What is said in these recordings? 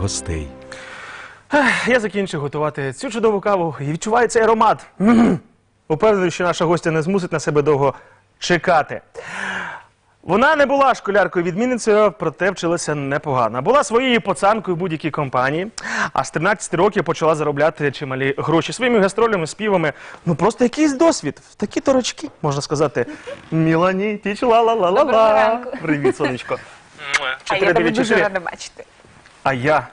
гостей. Я закінчив готувати цю чудову каву і відчуваю цей аромат. Упевнений, що наша гостя не змусить на себе довго чекати. Вона не була школяркою відмінницею, проте вчилася непогано. Була своєю пацанкою в будь-якій компанії, а з 13 років почала заробляти чималі гроші своїми гастролями, співами. Ну просто якийсь досвід. Такі торочки, можна сказати. Мілані, тіч ла ла ла ла Доброго ла ранку. Привіт, сонечко. А я тебе дуже 494. рада бачити. А я.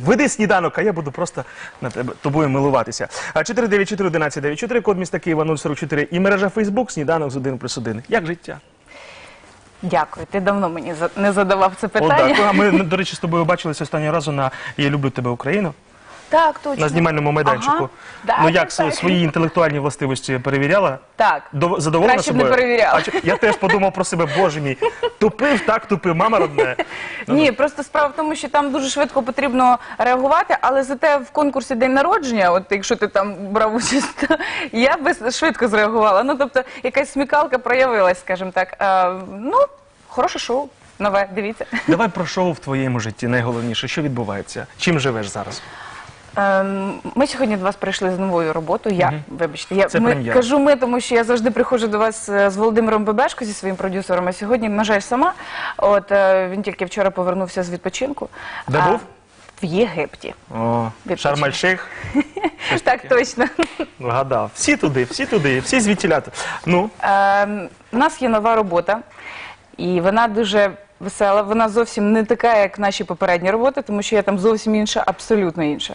Веди сніданок, а я буду просто на тебе тобою милуватися. 494-1194, код міста Києва 044 і мережа Фейсбук сніданок з 1 плюс 1. Як життя? Дякую. Ти давно мені за- не задавав це О, питання. так. А ми, до речі, з тобою бачилися останнього разу на Я люблю тебе Україну Так, точно. на знімальному майданчику. Ага. Да, ну так, як так. свої інтелектуальні властивості перевіряла? Так. Дов- Задоволена Краще б не собою? перевіряла. А чи- я теж подумав про себе, боже мій, тупив, так тупив, мама родне. Ні, просто справа в тому, що там дуже швидко потрібно реагувати, але зате в конкурсі день народження, от якщо ти там брав участь, то я би швидко зреагувала. Ну тобто якась смікалка проявилась, скажімо так. Е, ну, хороше шоу, нове, дивіться. Давай про шоу в твоєму житті найголовніше. Що відбувається? Чим живеш зараз? Ем, Ми сьогодні до вас прийшли з новою роботою. Я, вибачте, я Це ми, прем'єра. кажу ми, тому що я завжди приходжу до вас е, з Володимиром Бебешко, зі своїм продюсером, а сьогодні, на жаль, сама. От е, він тільки вчора повернувся з відпочинку. Де А, був? В Єгипті. О, Відпочинок. Шарм-Ель-Шейх. Так точно. Вгадав. Всі туди, всі туди, всі звідтіляти. Ну, Ем, У нас є нова робота, і вона дуже весела. Вона зовсім не така, як наші попередні роботи, тому що я там зовсім інша, абсолютно інша.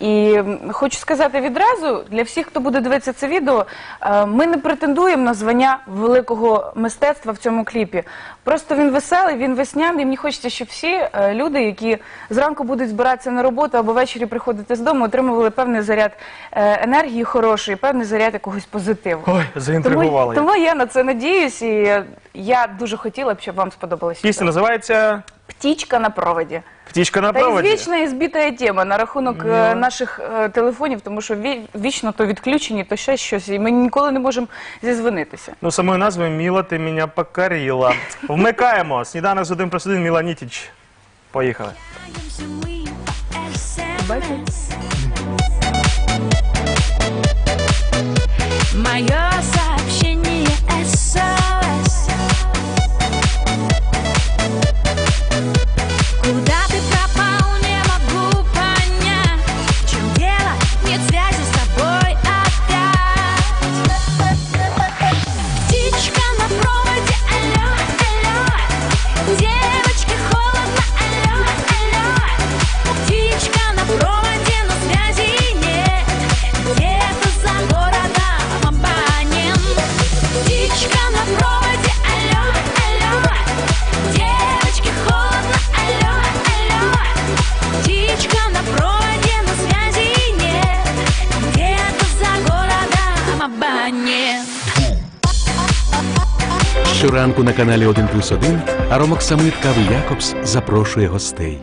І м, хочу сказати відразу для всіх, хто буде дивитися це відео, е, ми не претендуємо на звання великого мистецтва в цьому кліпі. Просто він веселий, він весняний. і Мені хочеться, щоб всі е, люди, які зранку будуть збиратися на роботу або ввечері приходити з дому, отримували певний заряд е, енергії хорошої, певний заряд якогось позитиву. ой, заінтригувала. Тому, я. тому я на це надіюсь, і я дуже хотіла б, щоб вам сподобалось. Пісня називається Птічка на проводі. Птічка на Та проводі. ізвічна і збита тема на рахунок е, наших е, телефонів, тому що ві- вічно то відключені, то ще щось, і ми ніколи не можемо зізвонитися. Ну, самою назвою Міла, ти мене покорила. Вмикаємо. Сніданок з один плюс один Міла Нітіч. Поїхали. Сообщение Щоранку на каналі 1 плюс 1 Аромок Самит Кави Якобс запрошує гостей.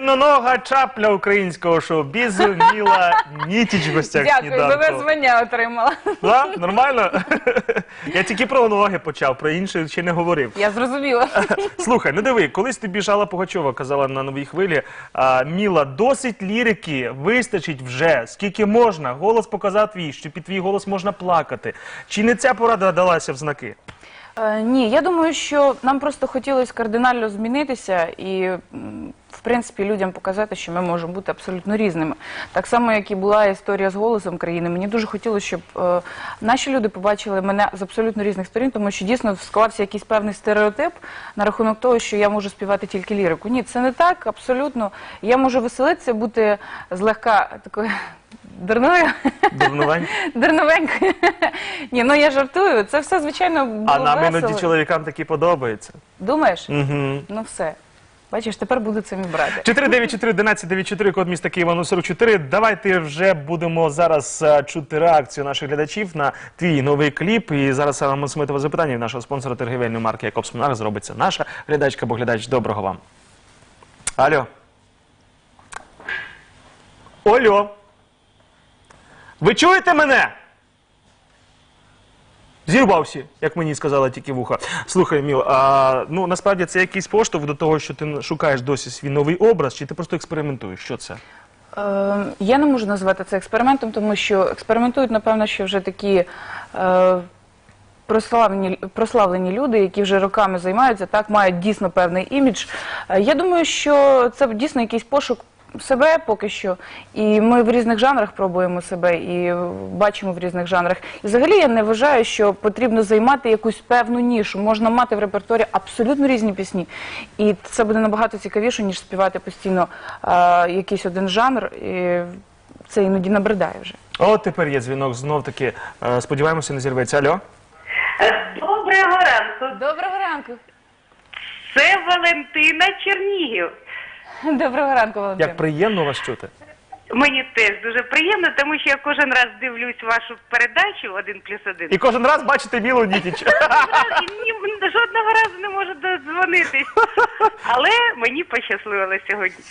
Нога чапля українського шоу-бізу Міла Нітіч в гостях Дякую, нове сніданку. звання отримала. Да? Нормально? Я тільки про ноги почав, про інше ще не говорив. Я зрозуміла. Слухай, ну диви, колись тобі Жала Пугачова казала на новій хвилі, а, Міла, досить лірики, вистачить вже, скільки можна. Голос показав твій, що під твій голос можна плакати. Чи не ця порада далася в знаки? Е, ні, я думаю, що нам просто хотілося кардинально змінитися і, в принципі, людям показати, що ми можемо бути абсолютно різними. Так само, як і була історія з голосом країни. Мені дуже хотілося, щоб е, наші люди побачили мене з абсолютно різних сторін, тому що дійсно склався якийсь певний стереотип на рахунок того, що я можу співати тільки лірику. Ні, це не так, абсолютно. Я можу веселитися, бути злегка такою дурною. Дурнувань? Дурновенькою. Ні, ну я жартую. Це все, звичайно, було А нам весело. іноді чоловікам такі подобається. Думаєш? Угу. Ну все. Бачиш, тепер буду цим і брати. 494-1194, код міста Києва 044. Давайте вже будемо зараз е, чути реакцію наших глядачів на твій новий кліп. І зараз саме смитове запитання від нашого спонсора торгівельної марки Якобс Монар зробиться наша глядачка або глядач. Доброго вам. Алло. Ольо. Ви чуєте мене? Зірвався, як мені сказала тільки вуха. Слухай, Міл, а ну насправді це якийсь поштовх до того, що ти шукаєш досі свій новий образ, чи ти просто експериментуєш? Що це? Е, я не можу назвати це експериментом, тому що експериментують, напевно, що вже такі е, прославлені, прославлені люди, які вже роками займаються, так, мають дійсно певний імідж. Е, я думаю, що це дійсно якийсь пошук себе поки що. І ми в різних жанрах пробуємо себе і бачимо в різних жанрах. І взагалі я не вважаю, що потрібно займати якусь певну нішу. Можна мати в репертуарі абсолютно різні пісні. І це буде набагато цікавіше, ніж співати постійно е, якийсь один жанр. І це іноді набридає вже. От тепер є дзвінок знов таки. Е, Сподіваємося, не зірветься. Алло? Доброго ранку. Доброго ранку. Це Валентина Чернігів. Доброго ранку, Валентин. Як приємно вас чути. Мені теж дуже приємно, тому що я кожен раз дивлюсь вашу передачу один плюс один. І кожен раз бачите Мілу Нітіч. І жодного разу не можу додзвонитись. Але мені пощасливило сьогодні.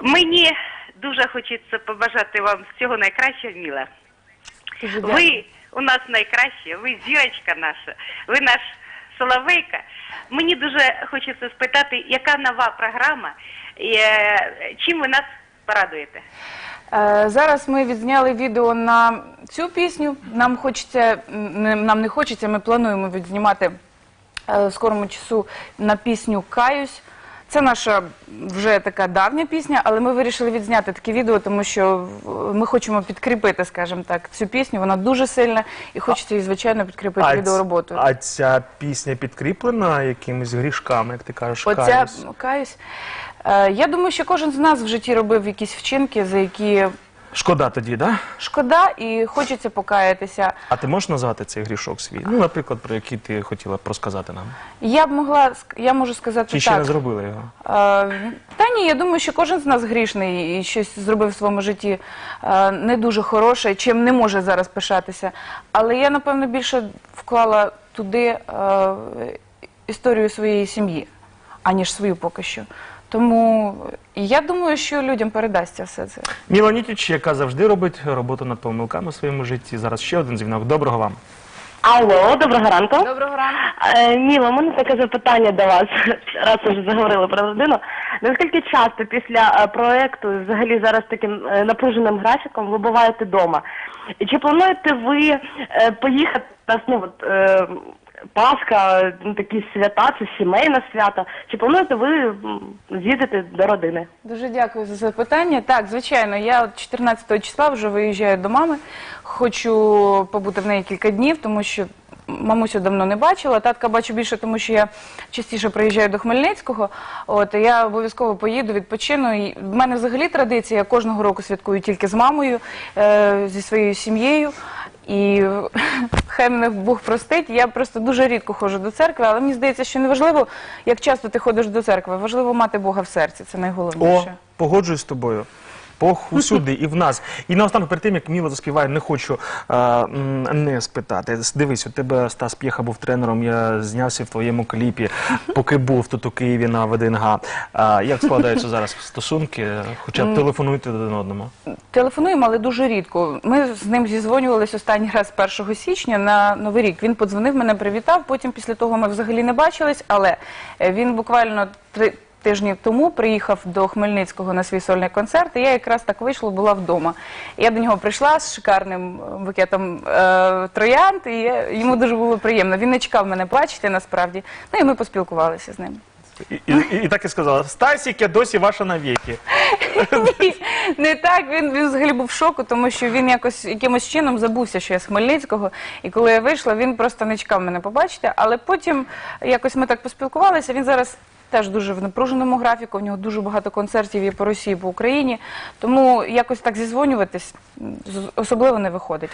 Мені дуже хочеться побажати вам всього найкращого, Міла. Ви у нас найкраще, ви зірочка наша, ви наш Соловейка. Мені дуже хочеться спитати, яка нова програма, е, чим ви нас порадуєте? Е, Зараз ми відзняли відео на цю пісню. Нам хочеться, нам не хочеться, ми плануємо відзнімати е, в скорому часу на пісню Каюсь. Це наша вже така давня пісня, але ми вирішили відзняти таке відео, тому що ми хочемо підкріпити, скажімо так, цю пісню. Вона дуже сильна і хочеться її, звичайно, підкріпити ц- відеороботою. а ця пісня підкріплена якимись грішками, як ти кажеш, Оця каюсь? каюсь. Е, Я думаю, що кожен з нас в житті робив якісь вчинки, за які Шкода тоді, да? шкода і хочеться покаятися. А ти можеш назвати цей грішок свій? Ну, наприклад, про який ти хотіла б розказати нам? Я б могла ск- я можу сказати Чи ще не зробили його? Е, Та ні, я думаю, що кожен з нас грішний і щось зробив в своєму житті е, не дуже хороше, чим не може зараз пишатися. Але я, напевно, більше вклала туди е, історію своєї сім'ї, аніж свою поки що. Тому я думаю, що людям передасться все це. Міла Нітіч, яка завжди робить роботу над помилками в своєму житті. Зараз ще один дзвінок. Доброго вам. Алло, доброго ранку. Доброго ранку. Е, Міла, у мене таке запитання до вас, раз вже заговорили про родину. Наскільки часто після е, проекту, взагалі зараз таким е, напруженим графіком, ви буваєте вдома? І чи плануєте ви е, поїхати на ну, от, е, Пасха, ну, такі свята, це сімейне свято? Чи плануєте ви з'їздити до родини? Дуже дякую за запитання. Так, звичайно, я от 14 числа вже виїжджаю до мами. Хочу побути в неї кілька днів, тому що мамусю давно не бачила. Татка бачу більше, тому що я частіше приїжджаю до Хмельницького. От я обов'язково поїду, відпочину. І в мене взагалі традиція. Я кожного року святкую тільки з мамою, е, зі своєю сім'єю. І хай мене Бог простить. Я просто дуже рідко ходжу до церкви, але мені здається, що не важливо, як часто ти ходиш до церкви. Важливо мати Бога в серці. Це О, найголовніше. погоджуюсь з тобою. Бог усюди і в нас. І наостанок, перед тим, як Міла заспіває, не хочу е, м, не спитати. Дивись, у тебе Стас П'єха був тренером, я знявся в твоєму кліпі, поки був тут у Києві на ВДНГ. А, як складаються зараз стосунки? Хоча б телефонуйте один одному. Телефонуємо, але дуже рідко. Ми з ним зізвонювалися останній раз 1 січня на Новий рік. Він подзвонив, мене привітав. Потім після того ми взагалі не бачились, але е, він буквально три. Тижні тому приїхав до Хмельницького на свій сольний концерт, і я якраз так вийшла, була вдома. Я до нього прийшла з шикарним е, букетом е, троянд, і я- йому дуже було приємно. Він не чекав мене бачити насправді. Ну і ми поспілкувалися з ним. І, і, і так і сказала: Стасік, я досі ваша навіки. Ні, не так. Він, він взагалі був в шоку, тому що він якось якимось чином забувся, що я з Хмельницького. І коли я вийшла, він просто не чекав мене побачити. Але потім якось ми так поспілкувалися. Він зараз теж дуже в напруженому графіку. В нього дуже багато концертів є по Росії, по Україні. Тому якось так зізвонюватись особливо не виходить.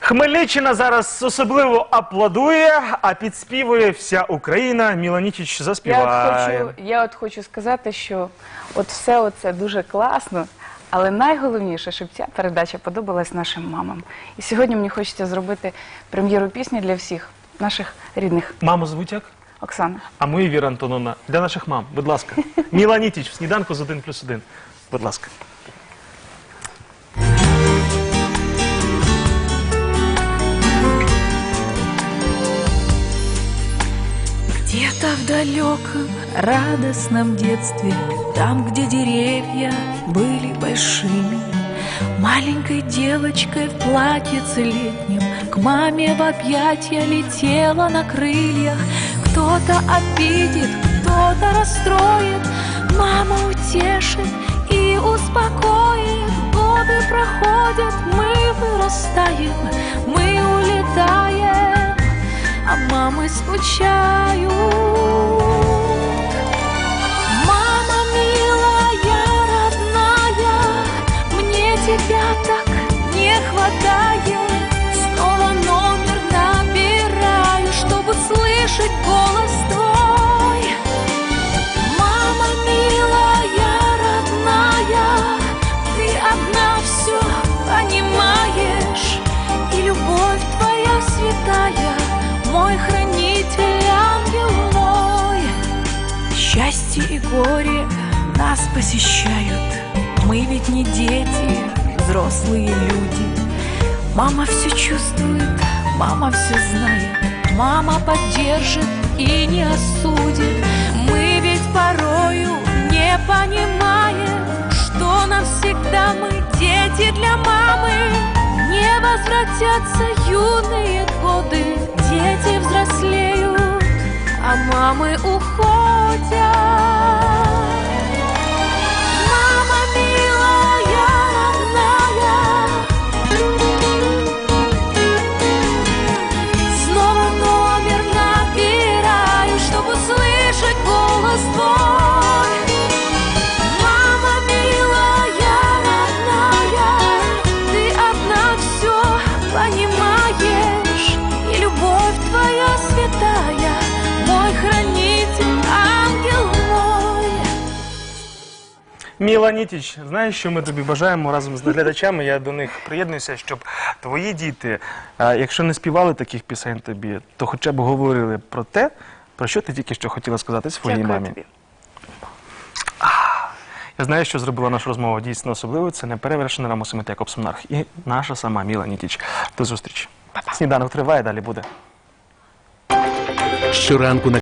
Хмельниччина зараз особливо аплодує, а підспівує вся Україна. Міла Нітіч Я заспіває. от, хочу, я от хочу сказати, що от все це дуже класно, але найголовніше, щоб ця передача подобалась нашим мамам. І сьогодні мені хочеться зробити прем'єру пісні для всіх наших рідних. Маму звуть як? Оксана. А ми, Віра Антоновна, для наших мам, будь ласка. Міла Нітіч, в сніданку з 1 плюс 1. Будь ласка. Где-то в далеком радостном детстве, там, где деревья были большими, маленькой девочкой в платьице летнем к маме в объятия летела на крыльях. Кто-то обидит, кто-то расстроит, мама утешит и успокоит. Годы проходят, мы вырастаем, мы улетаем а мамы скучают. Счастье и горе нас посещают, мы ведь не дети, взрослые люди. Мама все чувствует, мама все знает, мама поддержит и не осудит. Мы ведь порою не понимаем, что навсегда мы дети для мамы. Не возвратятся юные годы, дети взрослеют, а мамы уходят. Мама Міла Нітіч, знаєш, що ми тобі бажаємо разом з глядачами? Я до них приєднуюся, щоб твої діти, а, якщо не співали таких пісень тобі, то хоча б говорили про те, про що ти тільки що хотіла сказати своїй Дякую мамі. тобі. Я знаю, що зробила нашу розмову дійсно особливою. Це неперевершена Рамосимит Якоб Сомнарх і наша сама Міла Нітіч. До зустрічі. Сніданок триває, далі буде. Щоранку на